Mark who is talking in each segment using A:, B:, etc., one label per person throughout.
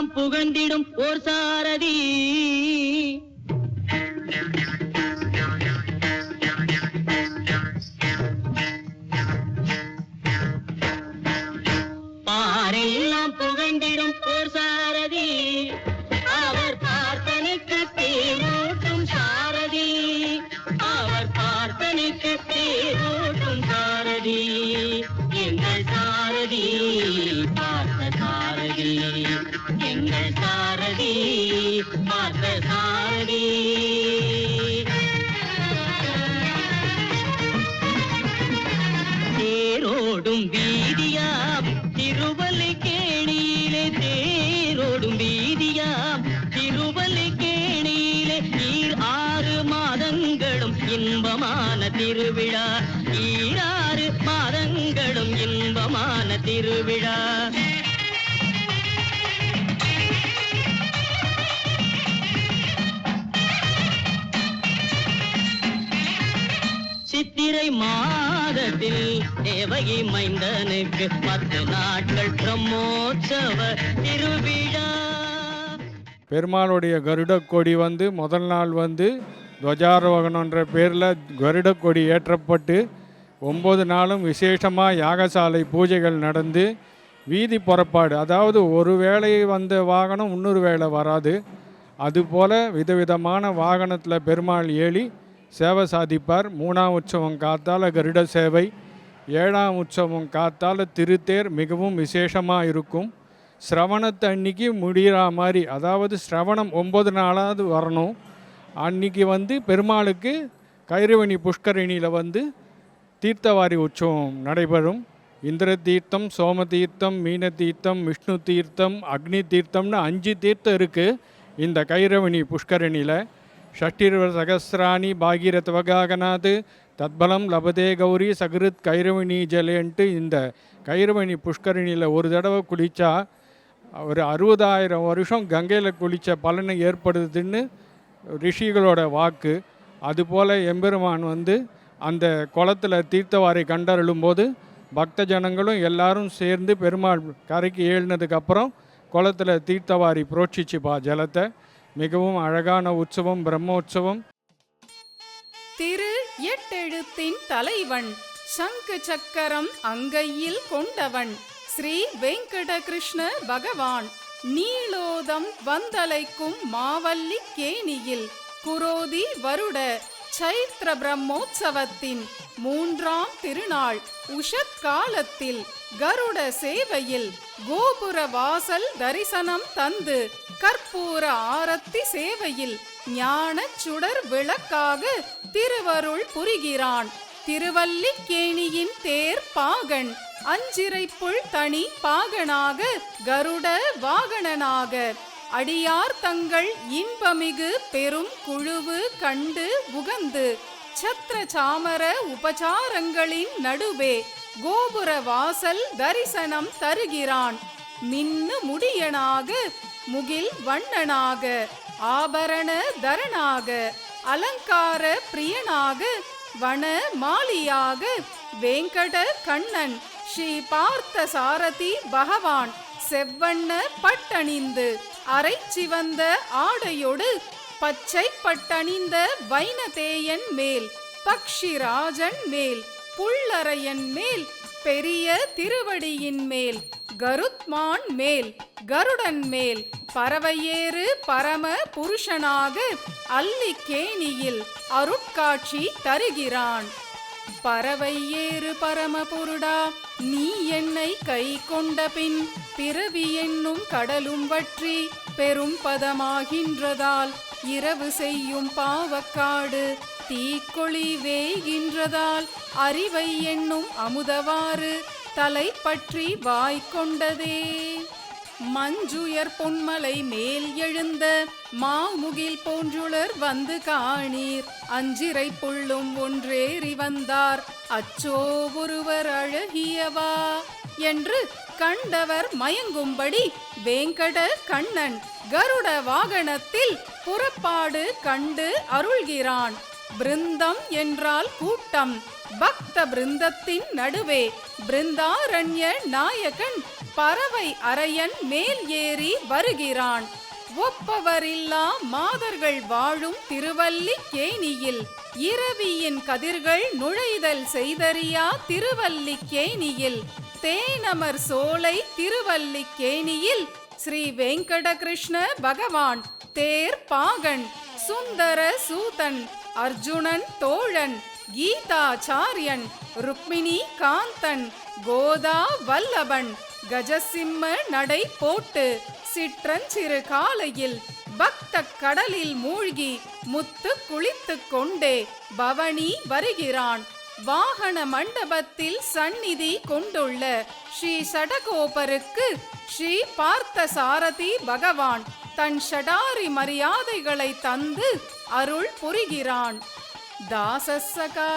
A: பாரெல்லாம் புகந்திடும் ஓர் சாரதி. பாரெல்லாம் புகந்திடும் ஓர் சாரதி. அவர் பார்த்தனுக்கு தீரோட்டும் சாரதி. அவர் பார்த்தனுக்கு தீரோட்டும் சாரதி. எங்கள் சாரதி பார்த்த சாரதி. எங்கள் சாரதி பார்த்த சாரதி தேரோடும் வீதியாம் திருவல்லிக்கேணியிலே தேரோடும் வீதியாம் திருவல்லிக்கேணியிலே ஈர் ஆறு மாதங்களும் இன்பமான திருவிழா. ஈராறு மாதங்களும் இன்பமான திருவிழா. சித்திரை மாதத்தில் தேவகி மைந்தனுக்கு பத்து நாட்கள் பிரம்மோற்சவ திருவிழா.
B: பெருமாளுடைய கருட கொடி வந்து முதல் நாள் வந்து துவஜாரோகணன்ற பேரில் கருட கொடி ஏற்றப்பட்டு ஒம்பது நாளும் விசேஷமாக யாகசாலை பூஜைகள் நடந்து வீதி புறப்பாடு. அதாவது ஒரு வேளை வந்த வாகனம் இன்னொரு வேளை வராது. அதுபோல் விதவிதமான வாகனத்தில் பெருமாள் ஏறி சேவை சாதிப்பார். மூணாம் உற்சவம் காத்தால கருட சேவை. ஏழாம் உற்சவம் காத்தால திருத்தேர் மிகவும் விசேஷமாக இருக்கும். சிரவணத்தை அன்னைக்கு முடிகிற மாதிரி அதாவது சிரவணம் ஒம்பது நாளாவது வரணும். அன்னைக்கு வந்து பெருமாளுக்கு கைரவணி புஷ்கரணியில் வந்து தீர்த்தவாரி உற்சவம் நடைபெறும். இந்திர தீர்த்தம் சோம தீர்த்தம் மீன தீர்த்தம் விஷ்ணு தீர்த்தம் அக்னி தீர்த்தம்னு அஞ்சு தீர்த்தம் இருக்குது இந்த கைரவணி புஷ்கரணியில் ஷஷ்டிர்வ பாகீரத் பாகீரத்வகாகநாத் தத்பலம் லபதே கௌரி சகிருத் கைரவணி ஜலேன்ட்டு இந்த கைரவணி புஷ்கரணியில் ஒரு தடவை குளித்தா ஒரு அறுபதாயிரம் வருஷம் கங்கையில் குளித்த பலனை ஏற்படுதுன்னு ரிஷிகளோட வாக்கு அதுபோல் எம்பெருமான் வந்து அந்த குளத்தில் தீர்த்தவாரை கண்டருளும்போது பக்த ஜனங்களும் எல்லாரும் சேர்ந்து பெருமாள் கரைக்கு ஏழுனதுக்கப்புறம் குளத்தில் தீர்த்தவாரி புரோட்சிச்சுப்பா ஜலத்தை மிகவும் அழகான உற்சவம் பிரம்மோற்சவம்.
C: திரு எட்டெழுத்தின் தலைவன் சங்கு சக்கரம் அங்கையில் கொண்டவன் ஸ்ரீ வெங்கட கிருஷ்ண பகவான். நீலோதம் வந்தலைக்கும் மாவல்லி கேணியில் குரோதி வருட சைத்ர பிரம்மோற்சவத்தின் மூன்றாம் திருநாள் உஷத் காலத்தில் கருட சேவையில். கோபுர வாசல் தரிசனம் தந்து கற்பூர ஆரத்தி சேவையில் ஞான சுடர் விளக்காக திருவருள் புரிகிறான். திருவல்லிக்கேணியின் தேர் பாகன் அஞ்சிரை புல் தனி பாகனாக கருட வாகனனாக. அடியார் தங்கள் இன்பமிகு பெரும் குழுவு கண்டு உகந்து சத்திர சாமர உபசாரங்களின் நடுவே கோபுர வாசல் தரிசனம் தருகிறான். மின்னு முடியனாக முகில் வண்ணனாக ஆபரண தரனாக அலங்கார பிரியனாக வன மாலியாக வேங்கட கண்ணன் ஸ்ரீ பார்த்த சாரதி பகவான் செவ்வண்ண பட்டணிந்து அரை சிவந்த ஆடையொடு பச்சை பட்டணிந்த வைனதேயன் மேல் பக்ஷிராஜன் மேல். புள்ளறையன் மேல் பெரிய திருவடியின் மேல் கருத்மான் மேல் கருடன் மேல் பறவையேறு பரம புருஷனாக அல்லிக்கேணியில் அருட்காட்சி தருகிறான். பறவை ஏறு பரமபுருடா நீ என்னை கை கொண்ட பின் பிறவி என்னும் கடலும் வற்றி பெரும் பதமாகின்றதால் இரவு செய்யும் பாவக்காடு தீக்கொளி வேகின்றதால் அறிவை என்னும் அமுதவாறு தலை பற்றி வாய்க்கொண்டதே மஞ்சுயர் பொன்மலை மேல் எழுந்த மாமுகில் போன்றுளர் வந்து காணீர். அஞ்சிரை புள்ளும் ஒன்றேறி வந்தார். அச்சோ ஒருவர் அழகியவா? என்று கண்டவர் மயங்கும்படி வேங்கட கண்ணன் கருட வாகனத்தில் புறப்பாடு கண்டு அருள்கிறான். பிருந்தம் என்றால் கூட்டம். பக்த பிருந்தத்தின் நடுவே பிருந்தாரண்ய நாயகன் பறவை அரையன் மேல் ஏறி வருகிறான். ஒப்பவரில்லா மாதர்கள் வாழும் திருவல்லி கேணியில். இரவியின் கதிர்கள் நுழைதல் செய்தறியா திருவல்லி கேணியில். தேனமர் சோலை திருவல்லிக்கேணியில் ஸ்ரீ வெங்கடகிருஷ்ண பகவான் தேர் பாகன். சுந்தர சூதன் அர்ஜுனன் தோழன் கீதாச்சாரியன் ருக்மிணி காந்தன் கோதா வல்லபன் கஜசிம்ம நடை போட்டு சிற்றஞ்சிறு காலையில் பக்த கடலில் மூழ்கி முத்து குளித்து கொண்டே பவனி வருகிறான். வாகன மண்டபத்தில் சந்நிதி கொண்டுள்ள ஸ்ரீ சடகோபருக்கு ஸ்ரீ பார்த்த சாரதி பகவான் தன் ஷடாரி மரியாதைகளை தந்து அருள் புரிகிறான். தாசசகா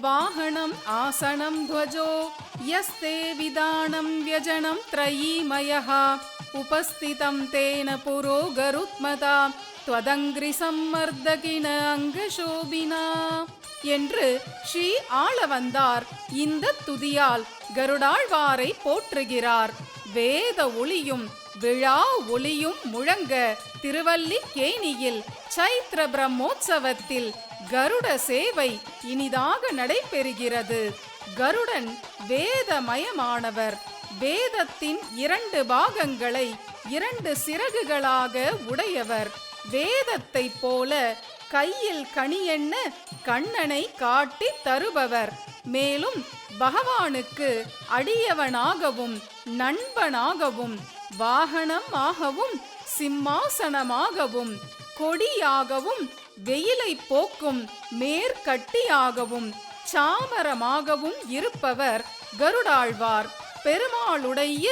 C: வாகனம் ஆசனம் துவஜோ யஸ்தே விதானம் வியஜனம் த்ரயீமயா உபஸ்திதம் தேன புரோ கருத்மதா துவதங்கிரி சம்மர்தகின அங்கசோபினா என்று ஸ்ரீ ஆளவந்தார் இந்த துதியால் கருடாழ்வாரை போற்றுகிறார். வேத ஒளியும் விழா ஒளியும் முழங்க திருவல்லிக்கேணியில் சைத்ர பிரம்மோற்சவத்தில் கருட சேவை இனிதாக நடைபெறுகிறது. கருடன் வேதமயமானவர். வேதத்தின் இரண்டு பாகங்களை இரண்டு சிறகுகளாக உடையவர். வேதத்தை போல கையில் கனியென்ன கண்ணனை காட்டி தருபவர். மேலும் பகவானுக்கு அடியவனாகவும் நண்பனாகவும் வாகனம் ஆகவும் சிம்மாசனமாகவும் கொடியாகவும் வெயிலை போக்கும் மேற்கட்டியாகவும் சாமரமாகவும் இருப்பவர் கருடாழ்வார். பெருமாளுடைய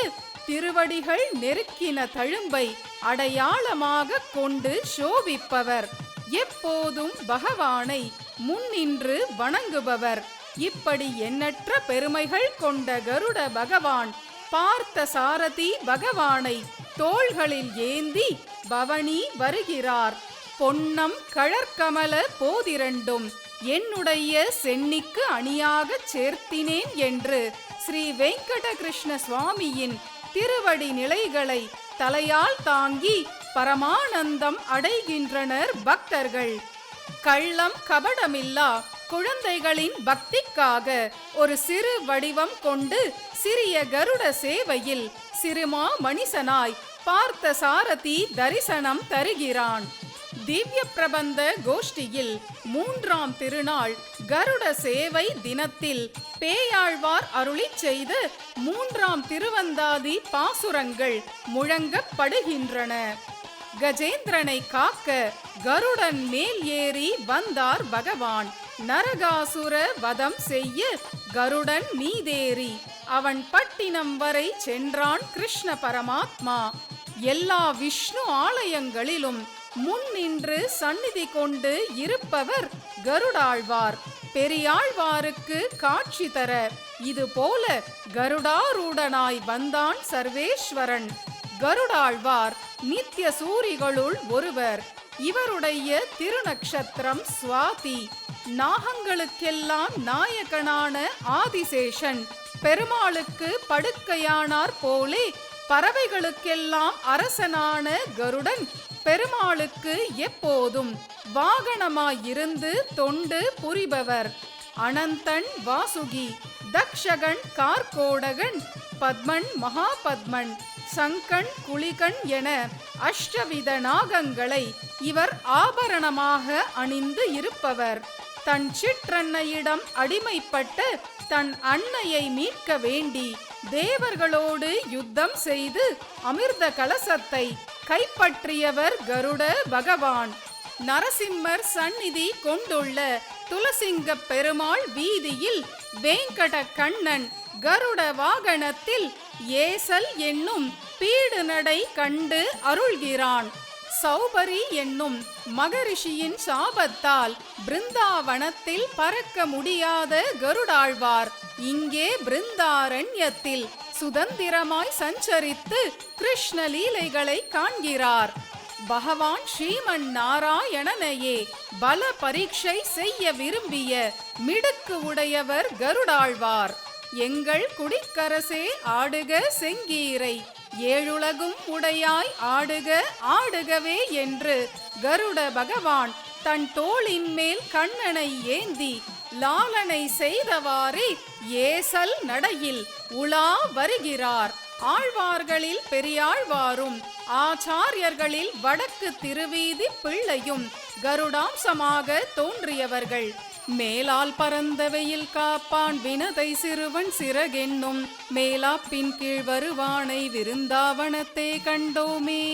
C: திருவடிகள் நெருக்கின தழும்பை அடையாளமாக கொண்டு சோபிப்பவர். எப்போதும் பகவானை முன்னின்று வணங்குபவர். இப்படி எண்ணற்ற பெருமைகள் கொண்ட கருட பகவான் பார்த்த சாரதி பகவானை தோள்களில் ஏந்தி பவனி வருகிறார். பொன்னம் கழற்கமல போதிரண்டும் என்னுடைய சென்னிக்கு அணியாகச் சேர்த்தினேன் என்று ஸ்ரீ வெங்கடகிருஷ்ண சுவாமியின் திருவடி நிலைகளை தலையால் தாங்கி பரமானந்தம் அடைகின்றனர் பக்தர்கள். கள்ளம் கபடமில்லா குழந்தைகளின் பக்திக்காக ஒரு சிறு வடிவம் கொண்டு சிறிய கருட சேவையில் சிறுமா மனிதனாய் பார்த்த சாரதி தரிசனம் தருகிறான். திவ்ய பிரபந்த கோஷ்டியில் மூன்றாம் திருநாள் கருட சேவை தினத்தில் பேயாழ்வார் அருளிச் செய்த மூன்றாம் திருவந்தாதி பாசுரங்கள் முழங்கப்படுகின்றன. கஜேந்திரனை காக்க கருடன் மேல் ஏறி வந்தார் பகவான். நரகாசுர வதம் செய்ய கருடன் மீதேறி அவன் பட்டினம் வரை சென்றான் கிருஷ்ண பரமாத்மா. எல்லா விஷ்ணு ஆலயங்களிலும் முன் நின்று சந்நிதி கொண்டு இருப்பவர் கருடாழ்வார். பெரியாழ்வாருக்கு காட்சி தர இது போல கருடாரூடனாய் வந்தான் சர்வேஸ்வரன். கருடாழ்வார் நித்திய சூரிகளுள் ஒருவர். இவருடைய திருநக்ஷத்திரம் சுவாதி. நாகங்களுக்கெல்லாம் நாயகனான ஆதிசேஷன். பெருமாளுக்கு படுக்கையானார் போலே பறவைகளுக்கெல்லாம் அரசனான கருடன் பெருமாளுக்கு எப்போதும் வாகனமாயிருந்து தொண்டு புரிபவர். அனந்தன் வாசுகி தக்ஷகன் கார்கோடகன் பத்மன் மகாபத்மன் சங்கன் குளிகன் என அஷ்டவித நாகங்களை இவர் ஆபரணமாக அணிந்து இருப்பவர். தன் சிற்றன்னையிடம் அடிமைப்பட்டு தன் அன்னையை மீட்க வேண்டி தேவர்களோடு யுத்தம் செய்து அமிர்த கலசத்தை கைப்பற்றியவர் கருட பகவான். நரசிம்மர் சந்நிதி கொண்டுள்ள துலசிங்க பெருமாள் வீதியில் வேங்கட கண்ணன் கருட வாகனத்தில் ஏசல் என்னும் பீடு நடை கண்டு அருள்கிறான். சௌபரி என்னும் மகரிஷியின் சாபத்தால் பிருந்தாவனத்தில் பறக்க முடியாத கருடாழ்வார். இங்கே பிருந்தாரண்யத்தில் சுதந்திரமாய் சஞ்சரித்து கிருஷ்ண லீலைகளை காண்கிறார். பகவான் ஸ்ரீமன் நாராயணனையே பல பரீட்சை செய்ய விரும்பிய மிடுக்கு உடையவர் கருடாழ்வார். எங்கள் குடிக்கரசே ஆடுக செங்கீரை. ஏழுலகும் உடையாய் ஆடுக ஆடுகவே என்று கருட பகவான் தன் தோளின் மேல் கண்ணனை ஏந்தி லாலனை செய்தவாறே ஏசல் நடையில் உலா வருகிறார். ஆழ்வார்களில் பெரியாழ்வாரும் ஆச்சாரியர்களில் வடக்கு திருவீதி பிள்ளையும் கருடாம்சமாக தோன்றியவர்கள். மேலால் பறந்த வெயில் காப்பான் வினதை சிறுவன் சிறகென்னும் மேலாப்பின் கீழ் வருவானை விருந்தாவனத்தே கண்டோமே.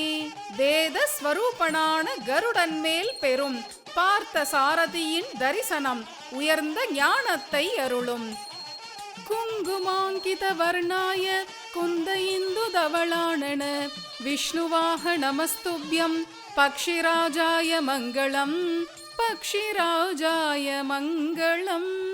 C: வேத ஸ்வரூபனான கருடன் மேல் பெறும் பார்த்த சாரதியின் தரிசனம் உயர்ந்த ஞானத்தை அருளும். குங்குமாங்கித வர்ணாய குந்த இந்து தவளானன விஷ்ணுவாக நமஸ்துபியம் பக்ஷிராஜாய மங்களம். பக்ஷிராஜாய மங்களம்.